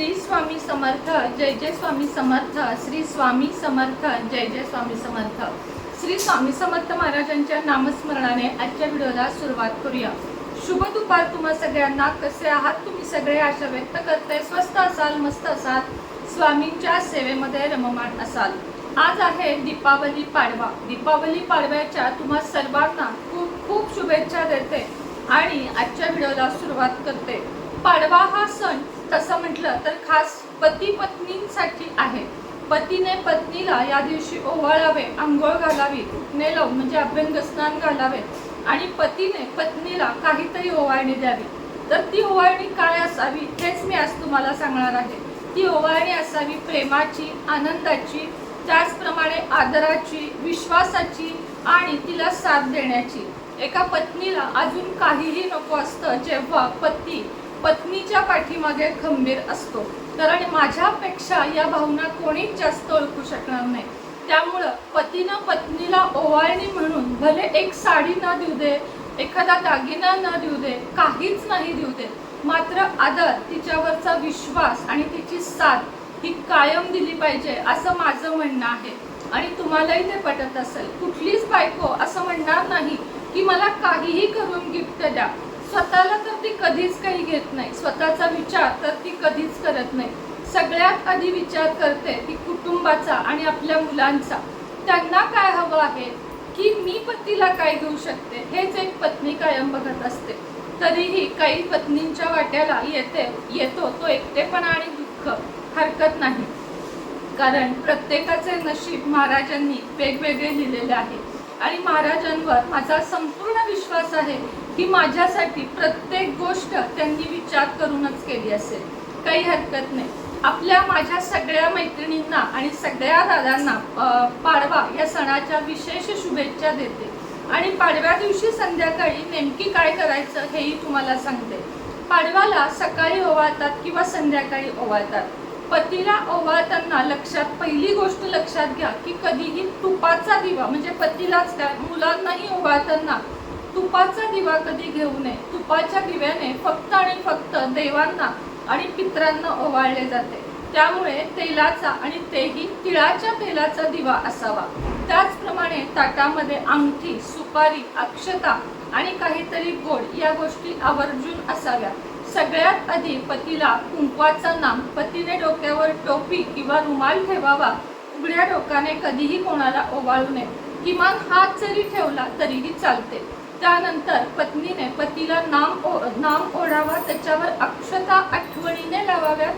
श्री स्वामी समर्थ जय जय स्वामी समर्थ श्री स्वामी समर्थ जय जय स्वामी समर्थ. श्री स्वामी समर्थ महाराजांच्या नामस्मरणाने आजच्या व्हिडिओला सुरुवात करूया. शुभ दुपार तुम्हा सगळ्यांना. कसे आहात तुम्ही सगळे? आशा व्यक्त करते स्वस्त असाल मस्त असाल. स्वामींच्या सेवेमध्ये रममाण असाल. आज आहे दीपावली पाडवा. दीपावली पाडव्याच्या तुम्हा सर्वांना खूप खूप शुभेच्छा देते आणि आजच्या व्हिडिओला सुरुवात करते. पाडवा हा सण तसं म्हटलं तर खास पती पत्नींसाठी आहे. पतीने पत्नीला या दिवशी ओवाळावे आंघोळ घालावी नेलव म्हणजे अभ्यंग स्नान घालावे आणि पतीने पत्नीला काहीतरी ओवाळणी द्यावी. तर ती ओवाळणी काय असावी हेच मी आज तुम्हाला सांगणार आहे. ती ओवाळणी असावी प्रेमाची आनंदाची त्याचप्रमाणे आदराची विश्वासाची आणि तिला साथ देण्याची. एका पत्नीला अजून काहीही नको असतं जेव्हा पती पत्नीच्या पाठीमागे खंबीर असतो. कारण माझ्यापेक्षा या भावना कोणीच जास्त ओळखू शकणार नाही. त्यामुळं पतीनं पत्नीला ओवाळणी म्हणून भले एक साडी न देऊ दे एखादा दागिना न देऊ दे काहीच नाही देऊ दे मात्र आदर तिच्यावरचा विश्वास आणि तिची साथ ही कायम दिली पाहिजे असं माझं म्हणणं आहे. आणि तुम्हालाही ते पटत असेल. कुठलीच बायको असं म्हणणार नाही की मला काहीही करून गिफ्ट द्या. स्वतःला तर ती कधीच काही घेत नाही. स्वतःचा विचार तर ती कधीच करत नाही. सगळ्यात आधी विचार करते ती कुटुंबाचा आणि आपल्या मुलांचा. त्यांना काय हवं आहे? की मी पतीला काय देऊ शकते? हेच एक पत्नी कायम बघत असते. तरीही काही पत्नींच्या वाट्याला येते येतो तो एकटेपणा आणि दुःख. हरकत नाही. कारण प्रत्येकाचे नशीब महाराजांनी वेगवेगळे लिहिलेले आहे. आणि महाराजांवर माझा संपूर्ण विश्वास आहे की माझ्यासाठी प्रत्येक गोष्ट त्यांनी विचार करूनच केली असेल. काही हरकत नाही. आपल्या माझ्या सगळ्या मैत्रिणींना आणि सगळ्या दादांना पाडवा या सणाच्या विशेष शुभेच्छा देते. आणि पाडव्या दिवशी संध्याकाळी नेमकी काय करायचं हेही तुम्हाला सांगते. पाडव्याला सकाळी ओवाळतात किंवा संध्याकाळी ओवाळतात. पतीला ओवाळताना लक्षात पहिली गोष्ट लक्षात घ्या की कधीही तुपाचा दिवा म्हणजे पतीलाच काय मुलांनाही ओवाळताना तुपाचा दिवा कधी घेऊ नये? तुपाच्या दिव्याने फक्त आणि फक्त देवांना आणि पित्रांना ओवाळले जाते. त्यामुळे तेलाचा आणि तेही तिळाच्या तेलाचा दिवा असावा. त्याचप्रमाणे ताटामध्ये अंगठी सुपारी अक्षता आणि काहीतरी गोड या गोष्टी आवर्जून असाव्या सगळ्यात आधी पतीला कुंकवाचा नाम पतीने डोक्यावर टोपी किंवा रुमाल ठेवावा. उघड्या डोकाने कधीही कोणाला ओवाळू नये. किमान हात जरी ठेवला तरीही चालते. त्यानंतर पत्नीने पतीला नाम ओ नाम ओढावा त्याच्यावर अक्षता आठवणीने लावाव्यात.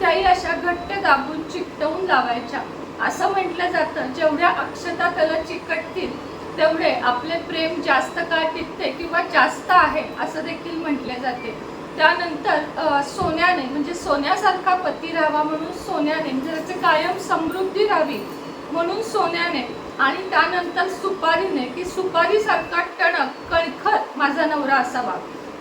त्याही अशा घट्ट दाबून चिकटवून लावायच्या. असं म्हटलं जातं जेवढ्या अक्षता त्याला चिकटतील तेवढे आपले प्रेम जास्त काळ टिकते किंवा जास्त आहे असं देखील म्हटले जाते. त्यानंतर सोन्याने म्हणजे सोन्यासारखा पती राहावा म्हणून सोन्याने म्हणजे त्याचे कायम समृद्धी राहावी म्हणून सोन्याने आणि त्यानंतर सुपारीने की सुपारीसारखा टणक कणखर माझा नवरा असावा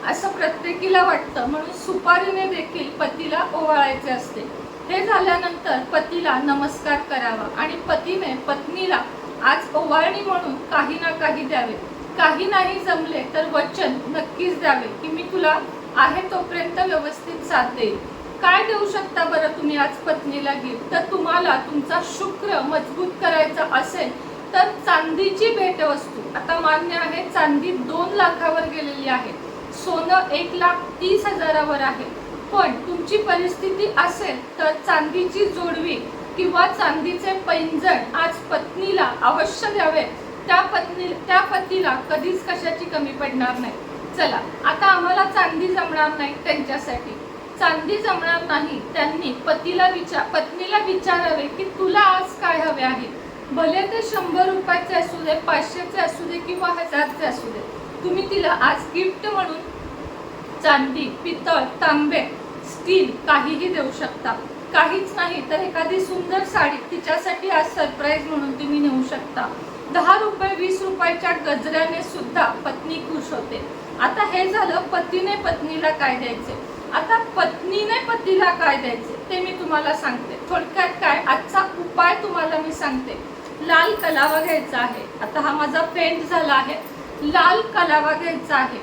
असं प्रत्येकीला वाटतं. म्हणून सुपारीने देखील पतीला ओवाळायचे असते. हे झाल्यानंतर पतीला नमस्कार करावा आणि पतीने पत्नीला आज ओवाळणी म्हणून काही ना काही द्यावे. काही नाही जमले तर वचन नक्कीच द्यावे की मी तुला आहे तोपर्यंत व्यवस्थित साथ देईल काय देऊ शकता बरं तुम्ही आज पत्नीला गिफ्ट तर तुम्हाला तुमचा शुक्र मजबूत करायचा असेल तर चांदीची भेटवस्तू. आता मान्य आहे चांदी दोन लाखावर गेलेली आहे. सोनं एक लाख तीस हजारावर आहे. पण तुमची परिस्थिती असेल तर चांदीची जोडवी किंवा चांदीचे पैंजण आज पत्नीला अवश्य द्यावे. त्या पत्नी त्या पतीला कधीच कशाची कमी पडणार नाही. चला आता आम्हाला चांदी जमणार नाही त्यांच्यासाठी. चांदी जमणार नाही. त्यांनी पतीला विचार पत्नीला विचारावे की तुला आज काय हवे आहे? भले ते शंभर रुपयाचे असू दे पाचशेचे असू दे किंवा हजारचे असू दे. तुम्ही तिला आज गिफ्ट म्हणून चांदी पितळ तांबे स्टील काहीही देऊ शकता. काहीच नाही तर एखादी सुंदर साडी तिच्यासाठी आज सरप्राईज म्हणून तुम्ही नेऊ शकता. दहा रुपये वीस रुपयाच्या गजऱ्याने सुद्धा पत्नी खुश होते. आता हे झालं पतीने पत्नीला काय द्यायचे? आता पत्नीने पतीला काय द्यायचे ते मी तुम्हाला सांगते. थोडक्यात काय? आजचा उपाय तुम्हाला मी सांगते. लाल कलावा घ्यायचा आहे. आता हा माझा पेंट झाला आहे. लाल कलावा घ्यायचा आहे.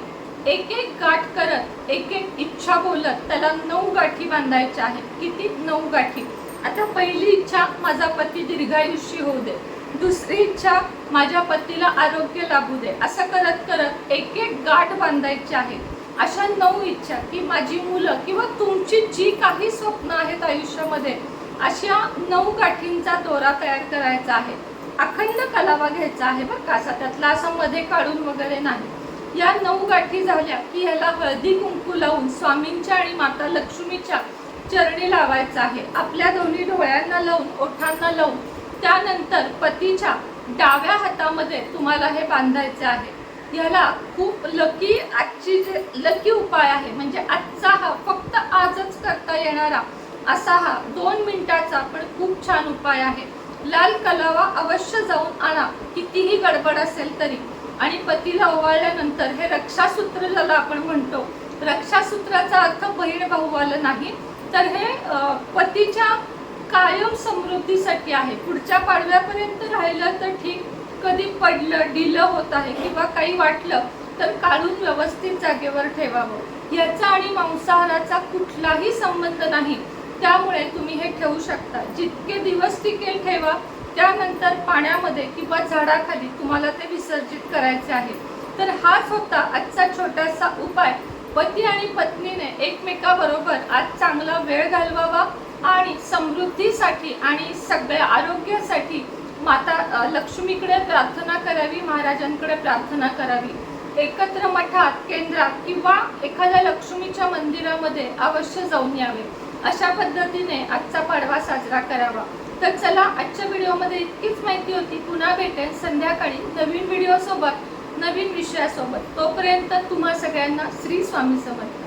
एक एक गाठ करत एक एक इच्छा बोलत त्याला नऊ गाठी बांधायच्या आहेत. किती? नऊ गाठी. आता पहिली इच्छा माझा पती दीर्घायुष्य होऊ दे. दुसरी इच्छा माझ्या पतीला आरोग्य लाभू दे. असं करत करत एक एक गाठ बांधायची आहे. अशा नऊ इच्छा की माझी मुलं किंवा तुमची जी काही स्वप्न आहेत आयुष्यामध्ये अशा नऊ गाठींचा दोरा तयार करायचा आहे. अखंड कलावा घ्यायचा आहे बरं का? असा त्यातला असं मध्ये काढून वगैरे नाही. या नऊ गाठी झाल्या की ह्याला हळदी कुंकू लावून स्वामींच्या आणि माता लक्ष्मीच्या चरणी लावायचं आहे. आपल्या दोन्ही डोळ्यांना लावून ओठांना लावून त्यानंतर पतीच्या डाव्या हातामध्ये तुम्हाला हे बांधायचे आहे. याला खूप लकी आजची जे लकी उपाय आहे म्हणजे आजचा हा फक्त आजच करता येणारा असा हा दोन मिनिटाचा पण खूप छान उपाय आहे. लाल कलावा अवश्य जाऊन आणा कितीही गडबड असेल तरी. आणि पतीला ओवाळल्यानंतर हे रक्षासूत्र ज्याला आपण म्हणतो रक्षासूत्राचा अर्थ बहीण भाऊवालं नाही तर हे पतीच्या कायम समृद्धीसाठी आहे. पुढच्या पाडव्यापर्यंत राहिलं तर ठीक कधी पडलं डिलं होत आहे किंवा काही वाटलं तर काढून व्यवस्थित जागेवर ठेवावं. याचा आणि मांसाहाराचा कुठलाही संबंध नाही. त्यामुळे तुम्ही हे ठेवू शकता. जितके दिवस टिकेल ठेवा त्यानंतर पाण्यामध्ये किंवा झाडाखाली तुम्हाला ते विसर्जित करायचे आहे. तर हाच होता आजचा छोटासा उपाय. पती आणि पत्नीने एकमेकाबरोबर आज चांगला वेळ घालवावा आणि समृद्धीसाठी आणि सगळ्या आरोग्य लक्ष्मीकडे प्रार्थना करावी महाराजांकडे प्रार्थना करावी. एकत्र मठात केंद्रात किंवा एखाद्या लक्ष्मीच्या मंदिरामध्ये अवश्य जाऊन यावे. अशा पद्धतीने आजचा पाडवा साजरा करावा. तर चला आजच्या व्हिडिओमध्ये इतकीच माहिती होती. पुन्हा भेटेल संध्याकाळी नवीन व्हिडिओसोबत नवीन विषयासोबत. तोपर्यंत तुम्हा सगळ्यांना श्री स्वामी समर्थ